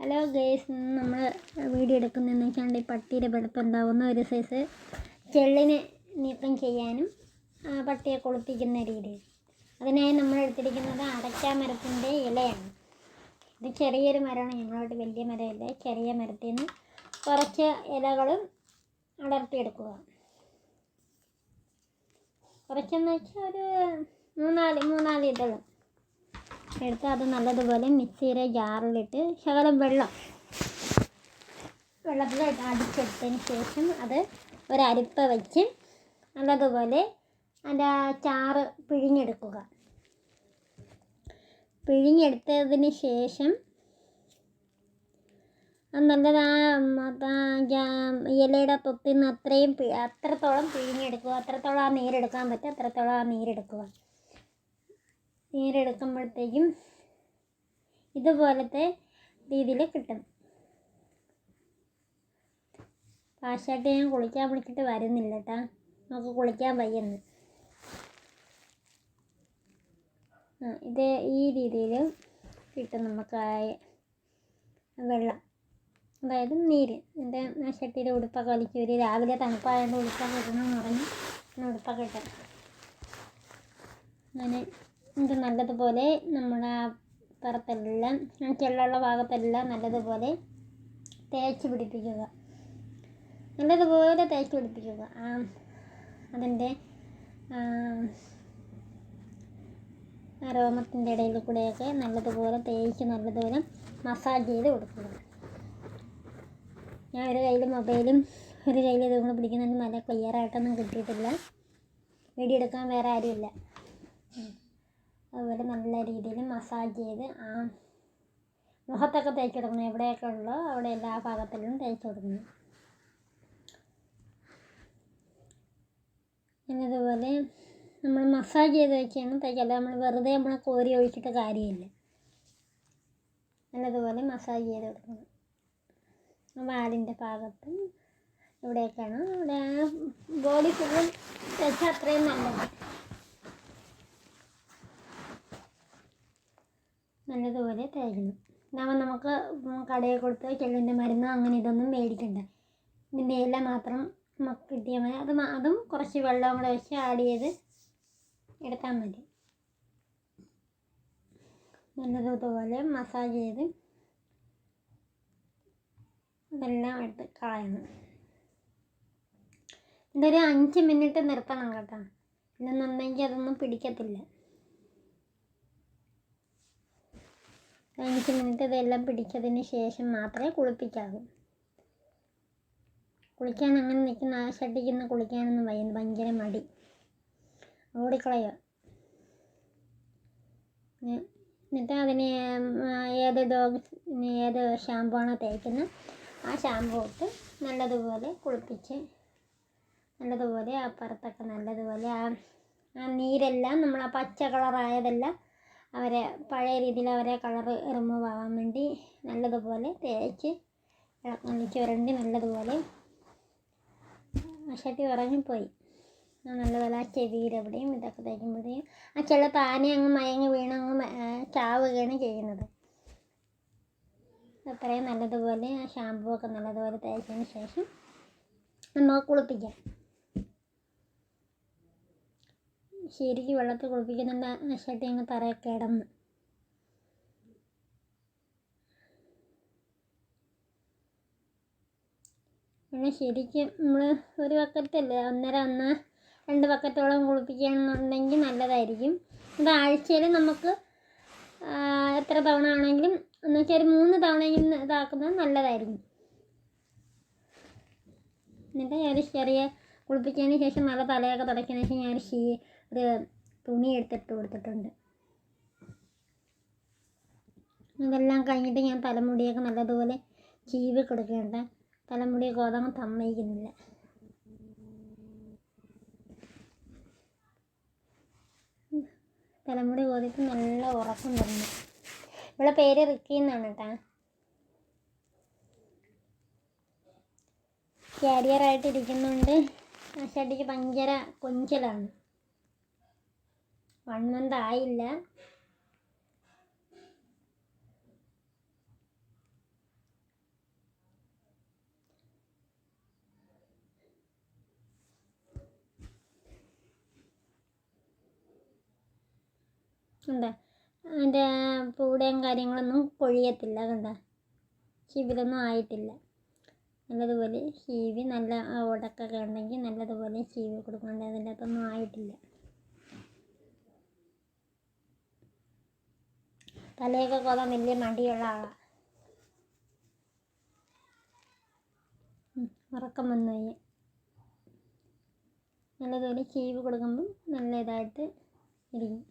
Hello guys നമ്മൾ video എടുക്കുന്നതെന്ന് വെച്ചാൽ ഈ പട്ടിയുടെ വെളുപ്പം ഉണ്ടാവുന്ന ഒരു സൈസ് ചെള്ളിനെ നീക്കം ചെയ്യാനും ആ പട്ടിയെ കുളിപ്പിക്കുന്ന രീതി അതിനായി നമ്മൾ എടുത്തിരിക്കുന്നത് അടയ്ക്ക മരത്തിന്റെ ഇലയാണ്. ഇത് ചെറിയൊരു മരമാണ്. ഞങ്ങളോട്ട് വലിയ മരമില്ല. ചെറിയ മരത്തിൽ നിന്ന് കുറച്ച് ഇലകളും അടർത്തിയെടുക്കുക. കുറച്ചെന്ന് വെച്ചാൽ ഒരു മൂന്നാൽ മൂന്നാൽ ഇതളും. എടുത്ത് അത് നല്ലതുപോലെ മിക്സിയുടെ ജാറിലിട്ട് ശകലം വെള്ളം വെള്ളത്തിലിട്ട് അടിച്ചെടുത്തതിന് ശേഷം അത് ഒരരിപ്പ വെച്ച് നല്ലതുപോലെ അതിന്റെ ആ ചാറ് പിഴിഞ്ഞെടുക്കുക. പിഴിഞ്ഞെടുത്തതിന് ശേഷം നല്ലത് ആ ഇലയുടെ തൊത്തിൽ അത്രയും അത്രത്തോളം പിഴിഞ്ഞെടുക്കുക. അത്രത്തോളം ആ നീരെടുക്കാൻ പറ്റും. അത്രത്തോളം ആ നീരെടുക്കുക. നീരെടുക്കുമ്പോഴത്തേക്കും ഇതുപോലത്തെ രീതിയിൽ കിട്ടും. പാശായിട്ട് ഞാൻ കുളിക്കാൻ വിളിച്ചിട്ട് വരുന്നില്ല കേട്ടാ നമുക്ക് കുളിക്കാൻ വയ്യെന്ന്. ആ ഇത് ഈ രീതിയിൽ കിട്ടും നമുക്ക് വെള്ളം. അതായത് നീര്. എന്റെ ഷട്ടിയുടെ ഉടുപ്പൊക്കെ വലിക്കും. ഒരു രാവിലെ തണുപ്പായതുകൊണ്ട് ഉടുപ്പൊക്കെ ഇടണമെന്ന് പറഞ്ഞ് ഉടുപ്പൊക്കെ കിട്ടും അങ്ങനെ ഇത് നല്ലതുപോലെ നമ്മുടെ പുറത്തെല്ലാം ചെള്ളുള്ള ഭാഗത്തെല്ലാം നല്ലതുപോലെ തേച്ച് പിടിപ്പിക്കുക. നല്ലതുപോലെ തേച്ച് പിടിപ്പിക്കുക. അതിന്റെ രോമത്തിന്റെ ഇടയിൽ കൂടെയൊക്കെ നല്ലതുപോലെ തേച്ച് നല്ലതുപോലെ മസാജ് ചെയ്ത് കൊടുക്കുക. ഞാൻ ഒരു കയ്യിൽ മൊബൈലും ഒരു കയ്യിൽ ഇതും കൂടെ പിടിക്കുന്നുണ്ട് നല്ല ക്ലിയറായിട്ടൊന്നും കിട്ടിയിട്ടില്ല. വീഡിയോ എടുക്കാൻ വേറെ ആരുമില്ല. അതുപോലെ നല്ല രീതിയിൽ മസാജ് ചെയ്ത് ആ മുഖത്തൊക്കെ തേച്ച് കൊടുക്കണം. എവിടെയൊക്കെ ഉള്ളോ അവിടെ എല്ലാ ഭാഗത്തിലും തേച്ച് കൊടുക്കണം. എന്നതുപോലെ നമ്മൾ മസാജ് ചെയ്ത് വെച്ചാണ് തേക്കല്ല നമ്മൾ വെറുതെ നമ്മൾ കോരി ഒഴിച്ചിട്ട് കാര്യമില്ല. നല്ലതുപോലെ മസാജ് ചെയ്ത് കൊടുക്കണം. വാലിന്റെ ഭാഗത്തും ഇവിടെയൊക്കെയാണ്. ഇവിടെ ബോഡി ഫുള്ളും തേച്ചാൽ അത്രയും നല്ലത് നല്ലതുപോലെ തേക്കണം ഇതാകുമ്പോൾ നമുക്ക് കടയിൽ കൊടുത്ത് ചെള്ളിന്റെ മരുന്ന് അങ്ങനെ ഇതൊന്നും മേടിക്കണ്ട. ഇതിന്റെ ഇല മാത്രം നമുക്ക് കിട്ടിയാൽ മതി. അത് അതും കുറച്ച് വെള്ളം കൂടെ വെച്ച് ആഡ് ചെയ്ത് എടുത്താൽ മതി. നല്ലതുപോലെ മസാജ് ചെയ്ത് അതെല്ലാം എടുത്ത് കളയണം. ഇതൊരു അഞ്ച് മിനിറ്റ് നിർത്തണം കേട്ടോ. ഇല്ലെന്നുണ്ടെങ്കിൽ അതൊന്നും പിടിക്കത്തില്ല. അഞ്ച് മിനിറ്റ് ഇതെല്ലാം പിടിച്ചതിന് ശേഷം മാത്രമേ കുളിപ്പിക്കാവൂ. കുളിക്കാൻ അങ്ങനെ നിൽക്കുന്ന ആ ഷട്ടിക്കുന്ന കുളിക്കാനൊന്നും വയ്യ ഭയങ്കര മടി. ഓടിക്കളയുക. എന്നിട്ട് അതിന് ഏത് ഡോഗ് ഏത് ഷാമ്പു ആണോ തേക്കുന്നത് ആ ഷാമ്പു ഇട്ട് നല്ലതുപോലെ കുളിപ്പിച്ച് നല്ലതുപോലെ അപ്പുറത്തൊക്കെ നല്ലതുപോലെ ആ ആ നീരെല്ലാം നമ്മൾ ആ പച്ച കളറായതെല്ലാം അവരെ പഴയ രീതിയിൽ അവരെ കളറ് റിമൂവ് ആവാൻ വേണ്ടി നല്ലതുപോലെ തേച്ച് ഇളക്കി ചുരണ്ടി നല്ലതുപോലെ ആ ഷട്ടി ഉറങ്ങിപ്പോയി നല്ലതുപോലെ ആ ചെവിയിലെവിടെയും ഇതൊക്കെ തേക്കുമ്പോഴേയും ആ ചില താനെ അങ്ങ് മയങ്ങി വീണ് അങ്ങ് ചാവുകയാണ് ചെയ്യുന്നത്. അത്രയും നല്ലതുപോലെ ആ ഷാമ്പൂ ഒക്കെ നല്ലതുപോലെ തേച്ചതിന് ശേഷം നമുക്ക് കുളിപ്പിക്കാം. ശരിക്കും വെള്ളത്തിൽ കുളിപ്പിക്കുന്നുണ്ട്. ആ ഷട്ടി അങ്ങ് തറയിൽ കിടന്ന്. പിന്നെ ശരിക്കും നമ്മൾ ഒരു പക്കത്തല്ലേ ഒന്നര ഒന്ന് രണ്ട് പക്കത്തോളം കുളിപ്പിക്കുകയാണെന്നുണ്ടെങ്കിൽ നല്ലതായിരിക്കും. അത് ആഴ്ചയിൽ നമുക്ക് എത്ര തവണ ആണെങ്കിലും എന്ന് വെച്ചാൽ ഒരു മൂന്ന് തവണയെങ്കിലും ഇതാക്കുന്നത് നല്ലതായിരിക്കും. എന്നിട്ട് ഞാൻ ചെറിയ കുളിപ്പിച്ചതിന് ശേഷം നല്ല തലയൊക്കെ തുടയ്ക്കുന്ന ശേഷം ഞാൻ ഷീ ഒരു തുണി എടുത്തിട്ട് കൊടുത്തിട്ടുണ്ട്. ഇതെല്ലാം കഴിഞ്ഞിട്ട് ഞാൻ തലമുടിയൊക്കെ നല്ലതുപോലെ ചീവി കൊടുക്കേണ്ട തലമുടി ഗോതമ്പ് സമ്മതിക്കുന്നില്ല തലമുടി കോതിട്ട് നല്ല ഉറക്കം വരുന്നു ഇവിടെ പേര് റിക്കിന്നാണ് കേട്ടാ. കാരിയറായിട്ട് ഇരിക്കുന്നുണ്ട്. ആശാട്ടിക്ക് ഭയങ്കര കൊഞ്ചലാണ്. വൺ മന്ത് ആയില്ല എന്താ? അതിന്റെ പൂടയും കാര്യങ്ങളൊന്നും കൊഴിയത്തില്ല അതെന്താ ചിവിലൊന്നും ആയിട്ടില്ല. നല്ലതുപോലെ ചീവി നല്ല ഉടക്കൊക്കെ ഉണ്ടെങ്കിൽ നല്ലതുപോലെ ചീവി കൊടുക്കണ്ട? അതിന്റെ അകത്തൊന്നും ആയിട്ടില്ല. തലയൊക്കെ കൊതാൻ വലിയ മടിയുള്ള ആളാണ് ഉറക്കം വന്നു കഴിഞ്ഞാൽ നല്ലതുപോലെ ചീവ് കൊടുക്കുമ്പം നല്ല ഇതായിട്ട് ഇരിക്കും.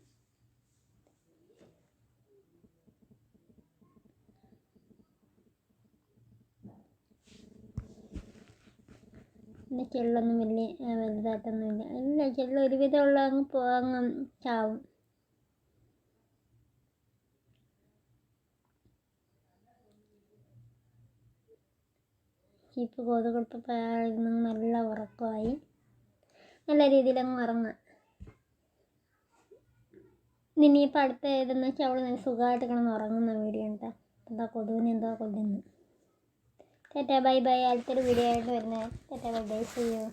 പിന്നെ ചെള്ളൊന്നും വലിയ വലുതായിട്ടൊന്നുമില്ല ഇല്ല. ചെള്ള ഒരുവിധമുള്ള അങ്ങ് പോ ചാവും. ചീപ്പ് കോത് കൊടുത്തപ്പോൾ നല്ല ഉറക്കമായി. നല്ല രീതിയിൽ അങ്ങ് ഉറങ്ങാം. ഇനിയിപ്പോൾ അടുത്ത ഏതെന്ന് വെച്ചാൽ അവൾ നല്ല സുഖമായിട്ട് കിടന്ന് ഉറങ്ങുന്ന വീഡിയോ ഉണ്ടാ എന്താ കൊതുവിനെ എന്തോ കൊല്ലുന്നു. ടാറ്റാ ബൈ ബൈ അടുത്തൊരു വീഡിയോ ആയിട്ട് വരുന്നത്. Tata bye bye see you